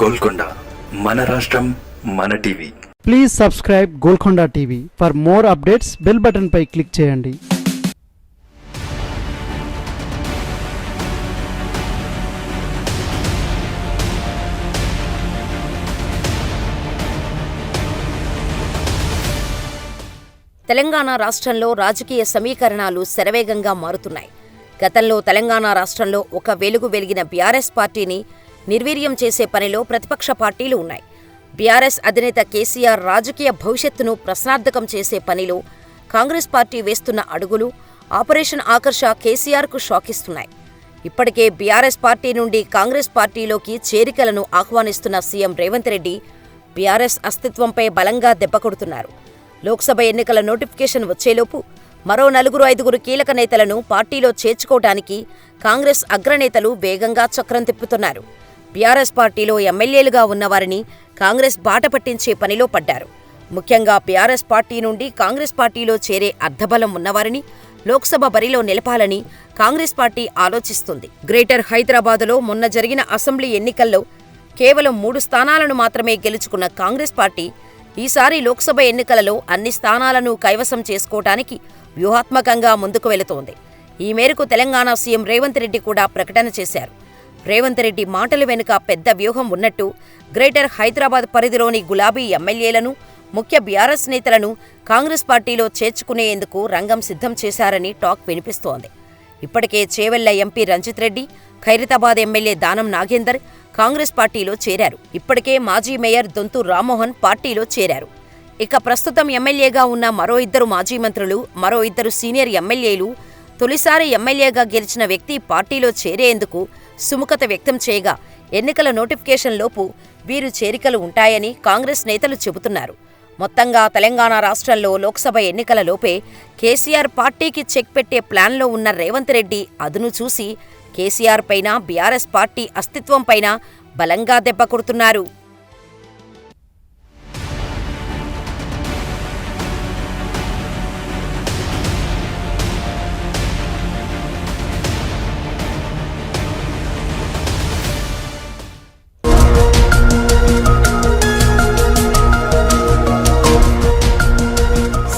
గోల్కొండ మన రాష్ట్రం మన TV. Please subscribe Golconda TV for more updates bell button pi click చేయండి. తెలంగాణ రాష్ట్రంలో రాజకీయ సమీకరణాలు శరవేగంగా మారుతున్నాయి. గతంలో తెలంగాణ రాష్ట్రంలో ఒక వెలుగు వెలిగిన బీఆర్ఎస్ పార్టీని నిర్వీర్యం చేసే పనిలో ప్రతిపక్ష పార్టీలు ఉన్నాయి. బీఆర్ఎస్ అధినేత కేసీఆర్ రాజకీయ భవిష్యత్తును ప్రశ్నార్థకం చేసే పనిలో కాంగ్రెస్ పార్టీ వేస్తున్న అడుగులు ఆపరేషన్ ఆకర్ష కేసీఆర్కు షాకిస్తున్నాయి. ఇప్పటికే బీఆర్ఎస్ పార్టీ నుండి కాంగ్రెస్ పార్టీలోకి చేరికలను ఆహ్వానిస్తున్న సీఎం రేవంత్ రెడ్డి బీఆర్ఎస్ అస్తిత్వంపై బలంగా దెబ్బకొడుతున్నారు లోక్సభ ఎన్నికల నోటిఫికేషన్ వచ్చేలోపు మరో నలుగురు ఐదుగురు కీలక నేతలను పార్టీలో చేర్చుకోవటానికి కాంగ్రెస్ అగ్రనేతలు వేగంగా చక్రం తిప్పుతున్నారు. బీఆర్ఎస్ పార్టీలో ఎమ్మెల్యేలుగా ఉన్నవారిని కాంగ్రెస్ బాట పట్టించే పనిలో పడ్డారు. ముఖ్యంగా బీఆర్ఎస్ పార్టీ నుండి కాంగ్రెస్ పార్టీలో చేరే అర్ధబలం ఉన్నవారిని లోక్సభ బరిలో నిలపాలని కాంగ్రెస్ పార్టీ ఆలోచిస్తుంది. గ్రేటర్ హైదరాబాదులో మొన్న జరిగిన అసెంబ్లీ ఎన్నికల్లో కేవలం మూడు స్థానాలను మాత్రమే గెలుచుకున్న కాంగ్రెస్ పార్టీ ఈసారి లోక్సభ ఎన్నికలలో అన్ని స్థానాలను కైవసం చేసుకోవటానికి వ్యూహాత్మకంగా ముందుకు వెళుతోంది. ఈ మేరకు తెలంగాణ సీఎం రేవంత్ రెడ్డి కూడా ప్రకటన చేశారు. రేవంత్ రెడ్డి మాటల వెనుక పెద్ద వ్యూహం ఉన్నట్టు గ్రేటర్ హైదరాబాద్ పరిధిలోని గులాబీ ఎమ్మెల్యేలను ముఖ్య బీఆర్ఎస్ నేతలను కాంగ్రెస్ పార్టీలో చేర్చుకునేందుకు రంగం సిద్ధం చేశారని టాక్ వినిపిస్తోంది. ఇప్పటికే చేవెళ్ళ ఎంపీ రంజిత్ రెడ్డి ఖైరతాబాద్ ఎమ్మెల్యే దానం నాగేందర్ కాంగ్రెస్ పార్టీలో చేరారు. ఇప్పటికే మాజీ మేయర్ దొంతు రామ్మోహన్ పార్టీలో చేరారు. ఇక ప్రస్తుతం ఎమ్మెల్యేగా ఉన్న మరో ఇద్దరు మాజీ మంత్రులు మరో ఇద్దరు సీనియర్ ఎమ్మెల్యేలు తొలిసారి ఎమ్మెల్యేగా గెలిచిన వ్యక్తి పార్టీలో చేరేందుకు సుముఖత వ్యక్తం చేయగా ఎన్నికల నోటిఫికేషన్ లోపు వీరు చేరికలు ఉంటాయని కాంగ్రెస్ నేతలు చెబుతున్నారు. మొత్తంగా తెలంగాణ రాష్ట్రంలో లోక్సభ ఎన్నికల లోపే కేసీఆర్ పార్టీకి చెక్ పెట్టే ప్లాన్లో ఉన్న రేవంత్ రెడ్డి అదును చూసి కేసీఆర్ పైన బీఆర్ఎస్ పార్టీ అస్తిత్వం పైన బలంగా దెబ్బ కొడుతున్నారు.